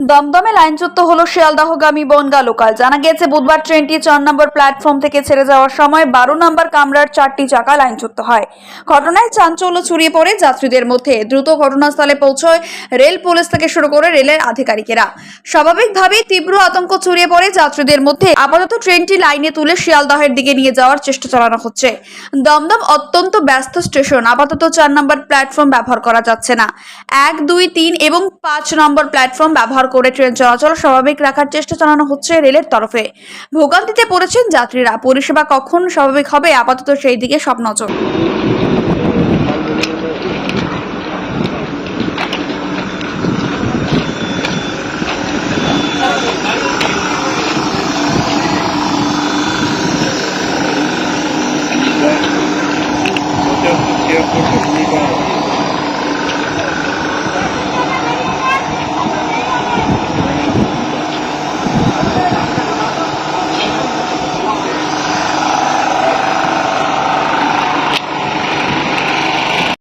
দমদমে লাইনচ্যুত হলো শিয়ালদাহগামী বনগা লোকাল। জানা গেছে বুধবার ট্রেনটি চার নম্বর প্ল্যাটফর্ম থেকে ছেড়ে যাওয়ার সময় বারো নম্বর কামরার চারটি চাকা লাইনচ্যুত হয়। ঘটনায় চাঞ্চল্য ছড়িয়ে পড়ে যাত্রীদের মধ্যে। দ্রুত ঘটনাস্থলে পৌঁছয় রেল পুলিশ থেকে শুরু করে রেলের আধিকারিকেরা। স্বাভাবিকভাবেই তীব্র আতঙ্ক ছড়িয়ে পড়ে যাত্রীদের মধ্যে। আপাতত ট্রেনটি লাইনে তুলে শিয়ালদাহের দিকে নিয়ে যাওয়ার চেষ্টা চালানো হচ্ছে। দমদম অত্যন্ত ব্যস্ত স্টেশন। আপাতত চার নম্বর প্ল্যাটফর্ম ব্যবহার করা যাচ্ছে না। এক, দুই, তিন এবং পাঁচ নম্বর প্ল্যাটফর্ম ব্যবহার করে ট্রেন চলাচল স্বাভাবিক রাখার চেষ্টা চালানো হচ্ছে রেলের তরফে। ভোগান্তিতে পড়েছেন যাত্রীরা। পরিষেবা কখন স্বাভাবিক হবে? আপাতত সেই দিকে সব নজর।